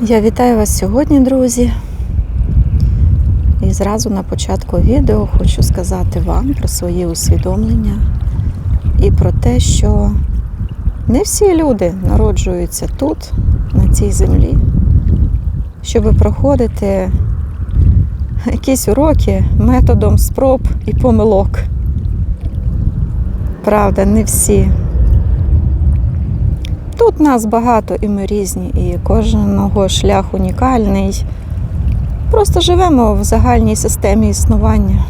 Я вітаю вас сьогодні, друзі. І зразу на початку відео хочу сказати вам про свої усвідомлення і про те, що не всі люди народжуються тут, на цій землі, щоб проходити якісь уроки методом спроб і помилок. Правда, не всі. Тут нас багато і ми різні, і кожного шлях унікальний. Просто живемо в загальній системі існування.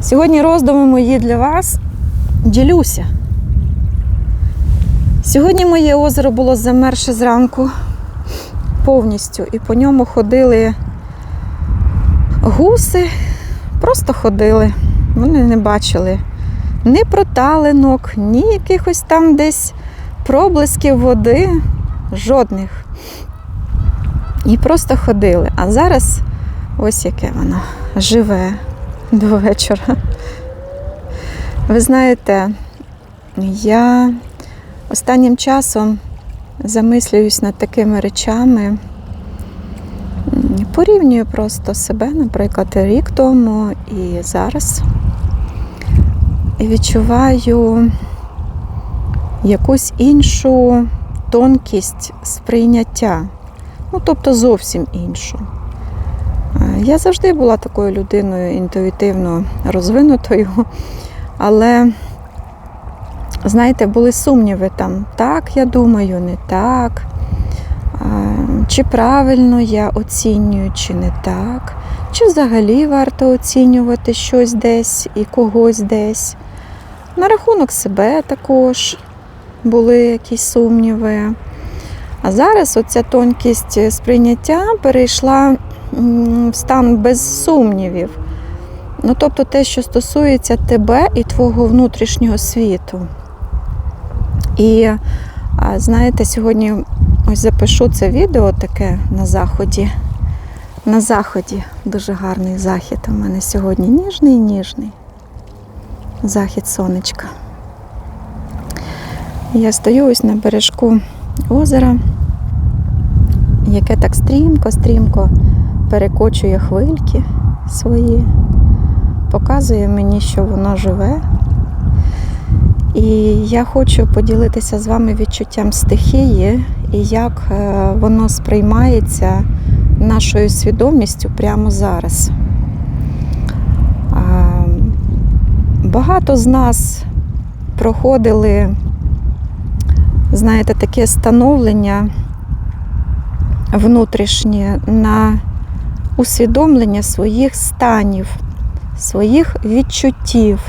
Сьогодні роздуми мої для вас ділюся. Сьогодні моє озеро було замерше зранку повністю, і по ньому ходили гуси, просто ходили. Вони не бачили ні проталинок, ні якихось там десь проблисків води, жодних. І просто ходили. А зараз ось яке воно живе до вечора. Ви знаєте, я останнім часом замислююсь над такими речами, порівнюю просто себе, наприклад, рік тому і зараз. І відчуваю якусь іншу тонкість сприйняття. Ну, тобто зовсім іншу. Е, Я завжди була такою людиною інтуїтивно розвинутою, але, знаєте, були сумніви там, так я думаю, не так. Чи правильно я оцінюю, чи не так, чи взагалі варто оцінювати щось десь і когось десь. На рахунок себе також були якісь сумніви. А зараз оця тонкість сприйняття перейшла в стан без сумнівів. Ну, тобто те, що стосується тебе і твого внутрішнього світу. І знаєте, сьогодні ось запишу це відео таке на заході. На заході дуже гарний захід у мене сьогодні. Ніжний, ніжний. Захід сонечка. Я стою ось на бережку озера, яке так стрімко-стрімко перекочує хвильки свої, показує мені, що воно живе. І я хочу поділитися з вами відчуттям стихії і як е, воно сприймається нашою свідомістю прямо зараз. А, Багато з нас проходили, знаєте, таке становлення внутрішнє на усвідомлення своїх станів, своїх відчуттів.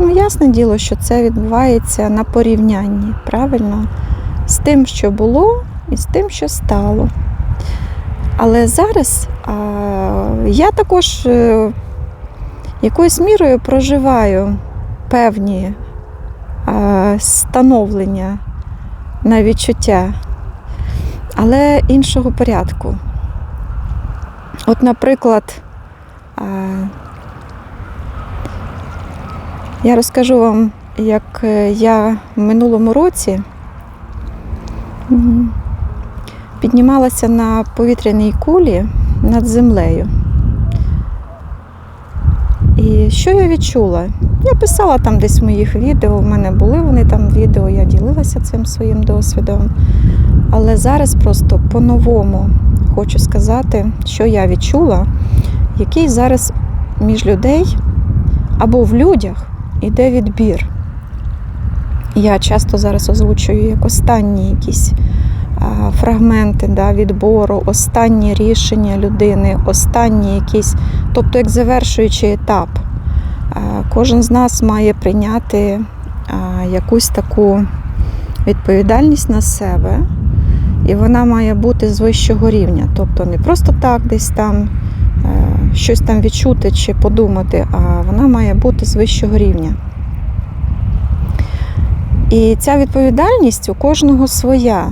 Ну, ясне діло, що це відбувається на порівнянні, правильно? З тим, що було, і з тим, що стало. Але зараз а, я також е, якоюсь мірою проживаю певні становлення на відчуття, але іншого порядку. От, наприклад, я розкажу вам, як е, я в минулому році піднімалася на повітряній кулі над землею. І що я відчула? Я писала там десь в моїх відео, в мене були вони там відео, я ділилася цим своїм досвідом. Але зараз просто по-новому хочу сказати, що я відчула, який зараз між людей або в людях іде відбір. Я часто зараз озвучую як останні якісь фрагменти да, відбору, останні рішення людини, останні якісь, тобто як завершуючий етап. Кожен з нас має прийняти якусь таку відповідальність на себе, і вона має бути з вищого рівня. Тобто не просто так десь там е, щось там відчути чи подумати, а вона має бути з вищого рівня. І ця відповідальність у кожного своя,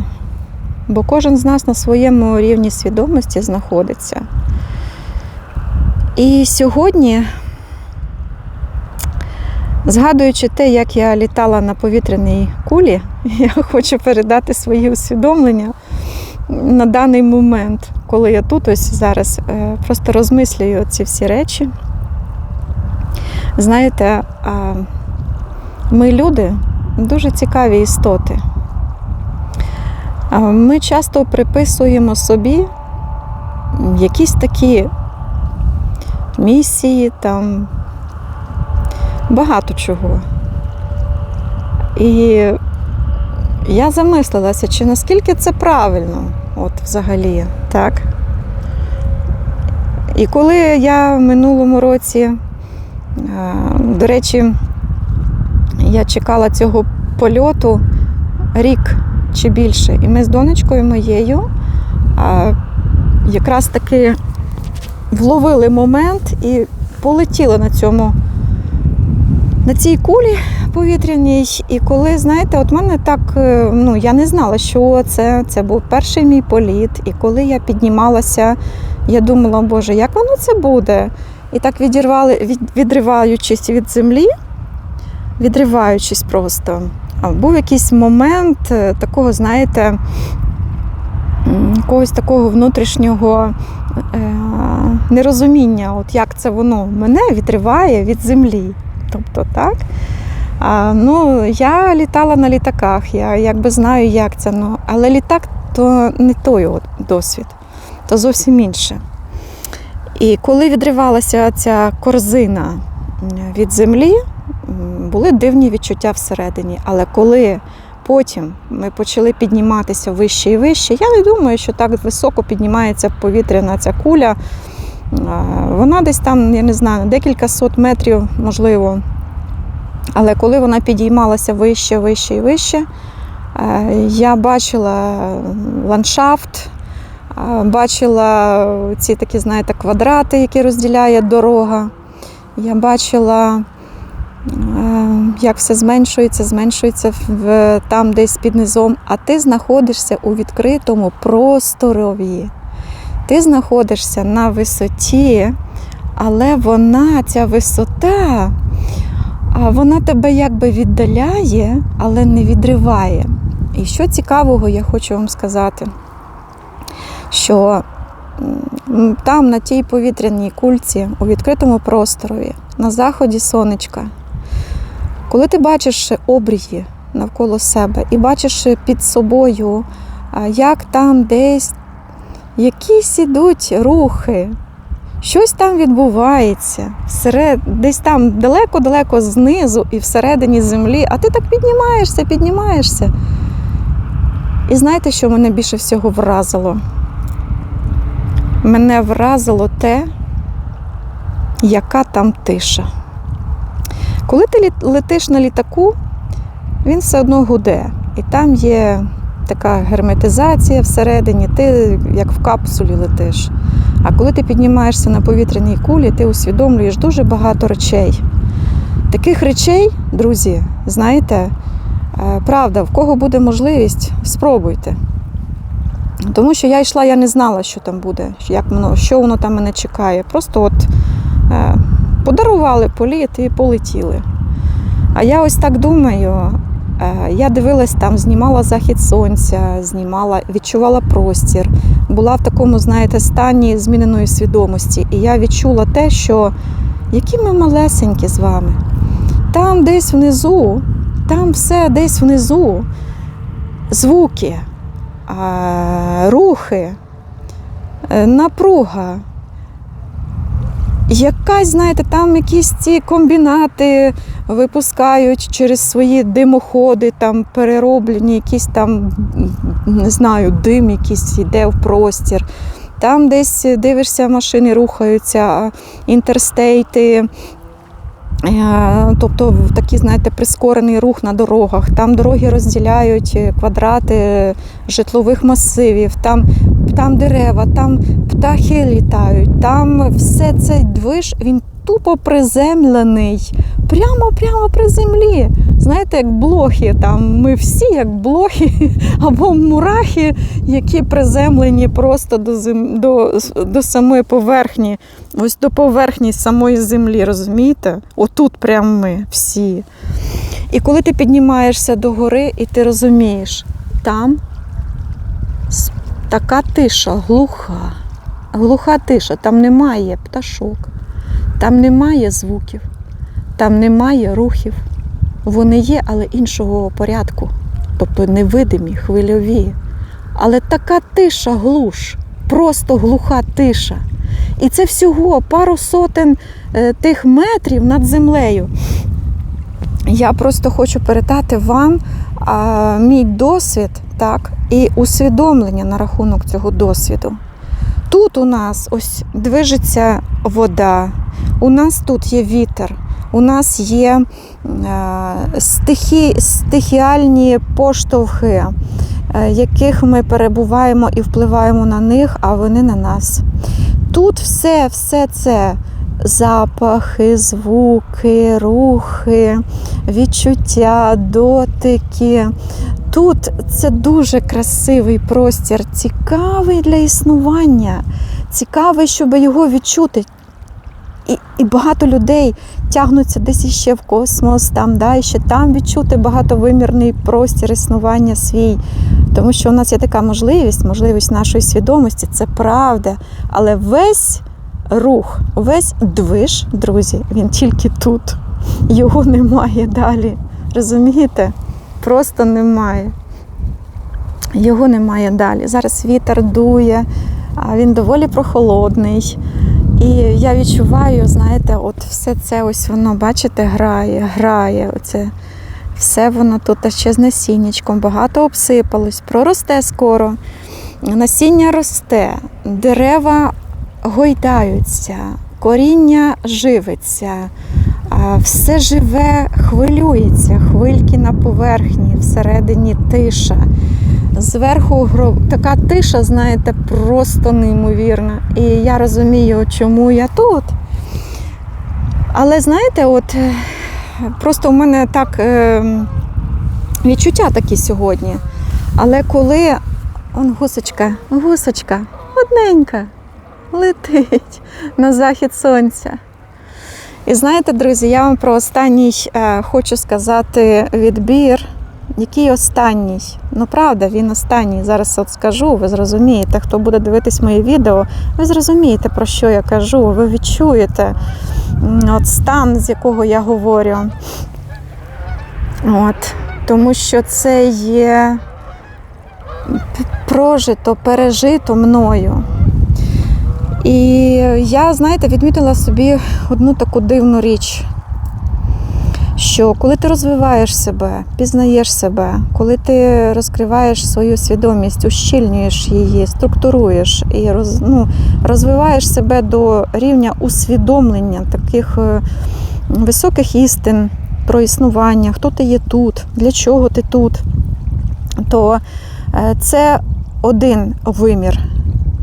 бо кожен з нас на своєму рівні свідомості знаходиться. І сьогодні Згадуючи те, як я літала на повітряній кулі, я хочу передати свої усвідомлення на даний момент, коли я тут ось зараз е, просто розмислюю ці всі речі. Знаєте, ми люди дуже цікаві істоти. Ми часто приписуємо собі якісь такі місії, там багато чого. І я замислилася, чи наскільки це правильно, от взагалі, так? І коли я в минулому році, е, до речі, я чекала цього польоту рік чи більше, і ми з донечкою моєю а, якраз таки вловили момент і полетіли на цьому на цій кулі повітряній. І коли, знаєте, от мене так, е, ну я не знала, що це. Це був перший мій політ. І коли я піднімалася, я думала, Боже, як воно це буде? І так відірвали, від, відриваючись від землі, відриваючись просто. Був якийсь момент е, такого, знаєте, якогось такого внутрішнього е, нерозуміння, от як це воно мене відриває від землі. Тобто, так. А, ну, я літала на літаках, я якби знаю, як це. Ну, але літак то не той от досвід, то зовсім інше. І коли відривалася ця корзина від землі, були дивні відчуття всередині. Але коли потім ми почали підніматися вище і вище, я не думаю, що так високо піднімається повітряна ця куля. Вона десь там, я не знаю, декілька сот метрів, можливо. Але коли вона підіймалася вище, вище і вище, е, я бачила ландшафт, е, бачила ці такі, знаєте, квадрати, які розділяє дорога. Я бачила, як все зменшується, зменшується в, там десь під низом, а ти знаходишся у відкритому просторові. Ти знаходишся на висоті, але вона, ця висота, вона тебе якби віддаляє, але не відриває. І що цікавого, я хочу вам сказати, що там, на тій повітряній кульці, у відкритому просторові, на заході сонечка, коли ти бачиш обрії навколо себе і бачиш під собою, як там десь якісь ідуть рухи, щось там відбувається, всеред, десь там далеко-далеко знизу і всередині землі, а ти так піднімаєшся, піднімаєшся. І знаєте, що мене більше всього вразило? Мене вразило те, яка там тиша. Коли ти летиш на літаку, він все одно гуде. І там є така герметизація всередині, ти як в капсулі летиш. А коли ти піднімаєшся на повітряній кулі, ти усвідомлюєш дуже багато речей. Таких речей, друзі, знаєте, е, правда, в кого буде можливість, спробуйте. Тому що я йшла, я не знала, що там буде, як воно, що воно там мене чекає. Просто от е, подарували політ і полетіли. А я ось так думаю, е, я дивилась там, знімала захід сонця, знімала, відчувала простір, була в такому, знаєте, стані зміненої свідомості. І я відчула те, що які ми малесенькі з вами. Там десь внизу, там все десь внизу, звуки, рухи, е, напруга. Якась, знаєте, там якісь ці комбінати випускають через свої димоходи, там перероблені, якісь там, не знаю, дим якийсь йде в простір. Там десь дивишся, машини рухаються, інтерстейти, Е, Тобто такий, знаєте, прискорений рух на дорогах. Там дороги розділяють квадрати житлових масивів, там, там дерева, там птахи літають, там все цей движ, він тупо приземлений, прямо-прямо при землі. знаєте, як блохи. Там ми всі як блохи або мурахи, які приземлені просто до, зем... до, до самої поверхні, ось до поверхні самої землі, розумієте? Отут прямо ми всі. І коли ти піднімаєшся до гори, і ти розумієш, там така тиша, глуха, глуха тиша, там немає пташок, там немає звуків, там немає рухів. Вони є, але іншого порядку, тобто невидимі, хвильові. Але така тиша глуш, просто глуха тиша. І це всього пару сотень е, тих метрів над землею. Я просто хочу передати вам а, мій досвід, так, і усвідомлення на рахунок цього досвіду. Тут у нас ось движеться вода, у нас тут є вітер, у нас є е, стихі, стихіальні поштовхи, е, яких ми перебуваємо і впливаємо на них, а вони на нас. Тут все, все це запахи, звуки, рухи, відчуття, дотики. Тут це дуже красивий простір, цікавий для існування, цікавий, щоб його відчути. І, і багато людей тягнуться десь іще в космос, там, да, і ще там відчути багатовимірний простір існування свій. Тому що у нас є така можливість, можливість нашої свідомості, це правда. Але весь рух, весь движ, друзі, він тільки тут. Його немає далі. Розумієте? Просто немає. Його немає далі. Зараз вітер дує, а він доволі прохолодний. І я відчуваю, знаєте, от все це ось воно, бачите, грає, грає. Оце все воно тут ще з насіннячком, багато обсипалось, проросте скоро. Насіння росте, дерева гойдаються, коріння живиться, все живе, хвилюється, хвильки на поверхні, всередині тиша. Зверху така тиша, знаєте, просто неймовірна. І я розумію, чому я тут. Але знаєте, от е, просто у мене так е, відчуття такі сьогодні. Але коли он гусочка, гусочка, одненька, летить на захід сонця. І знаєте, друзі, я вам про останній е, хочу сказати відбір. Який останній? Ну правда, він останній. Зараз от скажу, ви зрозумієте. Хто буде дивитись моє відео, ви зрозумієте, про що я кажу, ви відчуєте от стан, з якого я говорю. От. Тому що це є прожито, пережито мною. І я, знаєте, відмітила собі одну таку дивну річ, що коли ти розвиваєш себе, пізнаєш себе, коли ти розкриваєш свою свідомість, ущільнюєш її, структуруєш і роз, ну, розвиваєш себе до рівня усвідомлення таких е, високих істин про існування, хто ти є тут, для чого ти тут, то е, це один вимір,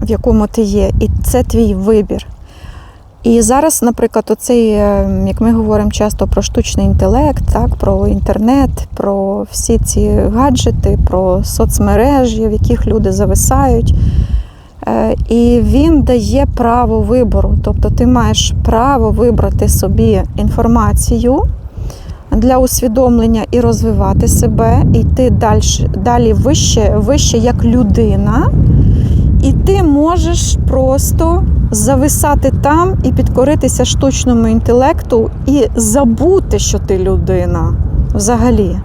в якому ти є, і це твій вибір. І зараз, наприклад, оцей, е, як ми говоримо часто про штучний інтелект, так, про інтернет, про всі ці гаджети, про соцмережі, в яких люди зависають. Е, І він дає право вибору. Тобто ти маєш право вибрати собі інформацію для усвідомлення і розвивати себе, і йти далі, вище, вище як людина. І ти можеш просто зависати там і підкоритися штучному інтелекту і забути, що ти людина взагалі.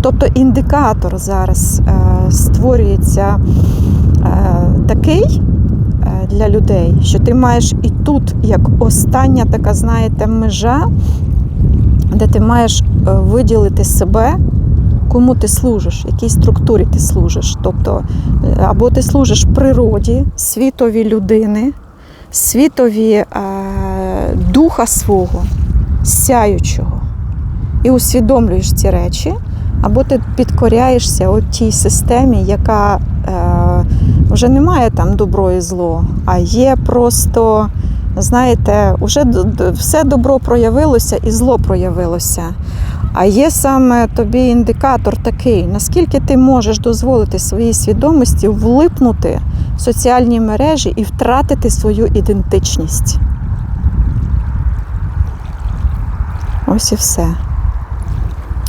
Тобто індикатор зараз е, створюється е, такий е, для людей, що ти маєш і тут як остання така, знаєте, межа, де ти маєш е, виділити себе, кому ти служиш, якій структурі ти служиш. Тобто, е, або ти служиш природі, світові людини, світові е, духа свого, сяючого, і усвідомлюєш ці речі, або ти підкоряєшся от тій системі, яка е, вже не має там добро і зло, а є просто, знаєте, вже все добро проявилося і зло проявилося. А є саме тобі індикатор такий, наскільки ти можеш дозволити своїй свідомості влипнути в соціальні мережі і втратити свою ідентичність. Ось і все.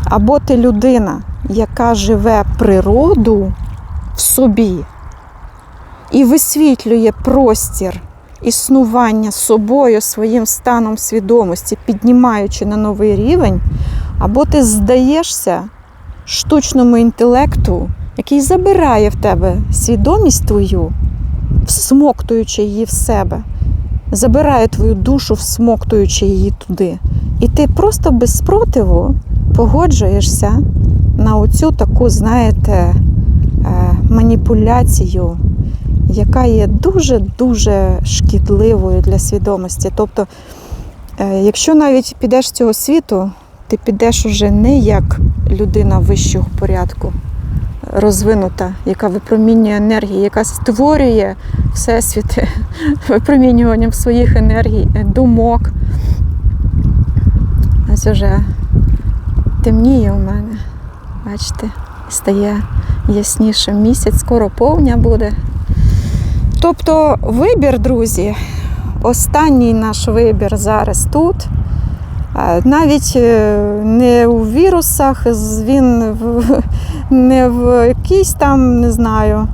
Або ти людина, яка живе природу в собі і висвітлює простір існування собою, своїм станом свідомості, піднімаючи на новий рівень, або ти здаєшся штучному інтелекту, який забирає в тебе свідомість твою, всмоктуючи її в себе, забирає твою душу, всмоктуючи її туди. І ти просто без спротиву погоджуєшся на оцю таку, знаєте, е, маніпуляцію, яка є дуже-дуже шкідливою для свідомості. Тобто, е, якщо навіть підеш з цього світу, ти підеш уже не як людина вищого порядку, розвинута, яка випромінює енергії, яка створює всесвіт випромінюванням своїх енергій, думок. Ось уже темніє у мене. Бачите, стає ясніше місяць, скоро повня буде. Тобто вибір, друзі, останній наш вибір зараз тут. Навіть е, не у вірусах, він в- не в якійсь там, не знаю,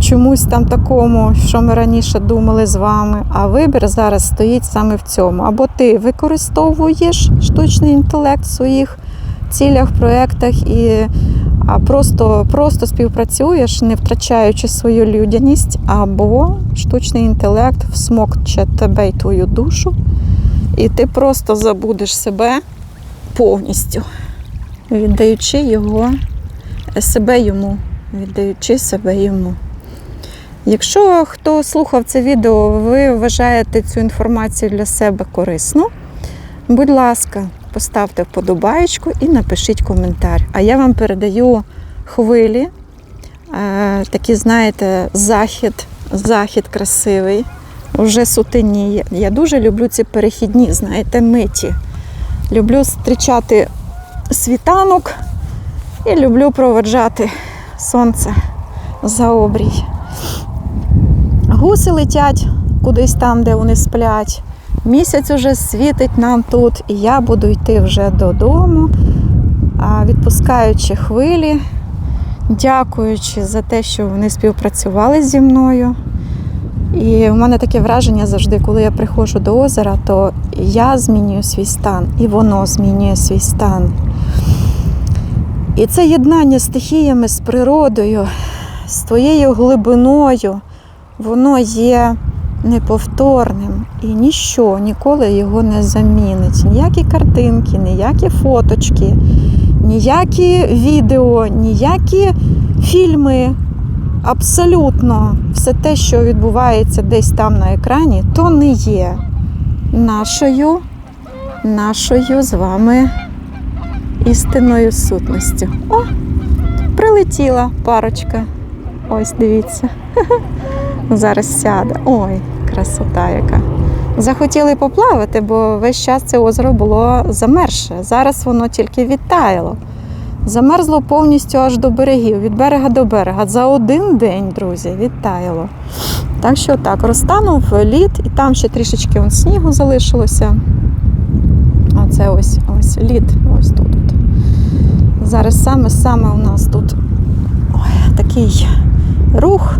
чомусь там такому, що ми раніше думали з вами. А вибір зараз стоїть саме в цьому. Або ти використовуєш штучний інтелект в своїх цілях, проєктах і просто, просто співпрацюєш, не втрачаючи свою людяність, або штучний інтелект всмокче тебе і твою душу, і ти просто забудеш себе повністю, віддаючи його, себе йому, віддаючи себе йому. Якщо хто слухав це відео, ви вважаєте цю інформацію для себе корисно, будь ласка, поставте вподобаєчку і напишіть коментар. А я вам передаю хвилі, е, такі, знаєте, захід, захід красивий, вже сутеніє. Я дуже люблю ці перехідні, знаєте, миті. Люблю зустрічати світанок і люблю проводжати сонце за обрій. Гуси летять кудись там, де вони сплять. Місяць уже світить нам тут, і я буду йти вже додому, відпускаючи хвилі, дякуючи за те, що вони співпрацювали зі мною. І в мене таке враження завжди, коли я приходжу до озера, то я змінюю свій стан, і воно змінює свій стан. І це єднання з стихіями, з природою, з твоєю глибиною, воно є неповторним і ніщо ніколи його не замінить. Ніякі картинки, ніякі фоточки, ніякі відео, ніякі фільми. Абсолютно все те, що відбувається десь там на екрані, то не є нашою, нашою з вами істинною сутністю. О, прилетіла парочка. Ось дивіться. Зараз сяде. Ой, красота яка. Захотіли поплавати, бо весь час це озеро було замерше. Зараз воно тільки відтаяло. Замерзло повністю аж до берегів, від берега до берега. За один день, друзі, відтаяло. Так що так, розтанув лід, і там ще трішечки он снігу залишилося. Оце ось ось лід, ось тут. от. Зараз саме-саме у нас тут ой, такий рух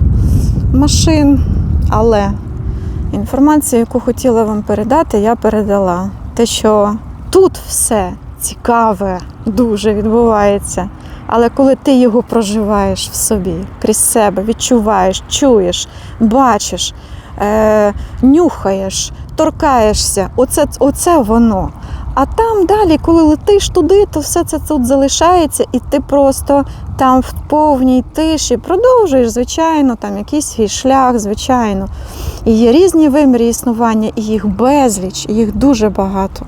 машин, але інформацію, яку хотіла вам передати, я передала. Те, що тут все цікаве, дуже відбувається. Але коли ти його проживаєш в собі, крізь себе, відчуваєш, чуєш, бачиш, е, нюхаєш, торкаєшся, оце, оце воно. А там далі, коли летиш туди, то все це тут залишається, і ти просто там в повній тиші продовжуєш, звичайно, там якийсь свій шлях, звичайно. І є різні виміри існування, і їх безліч, і їх дуже багато.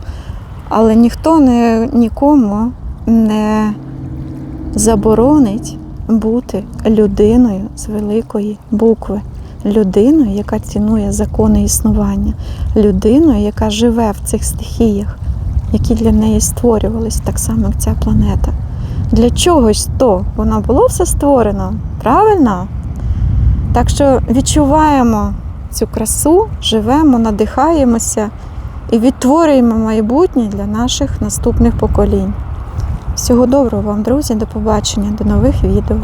Але ніхто не, нікому не заборонить бути людиною з великої букви, людиною, яка цінує закони існування, людиною, яка живе в цих стихіях, які для неї створювались, так само ця планета. Для чогось то воно було все створено, правильно? Так що відчуваємо цю красу, живемо, надихаємося і відтворюємо майбутнє для наших наступних поколінь. Всього доброго вам, друзі, до побачення, до нових відео.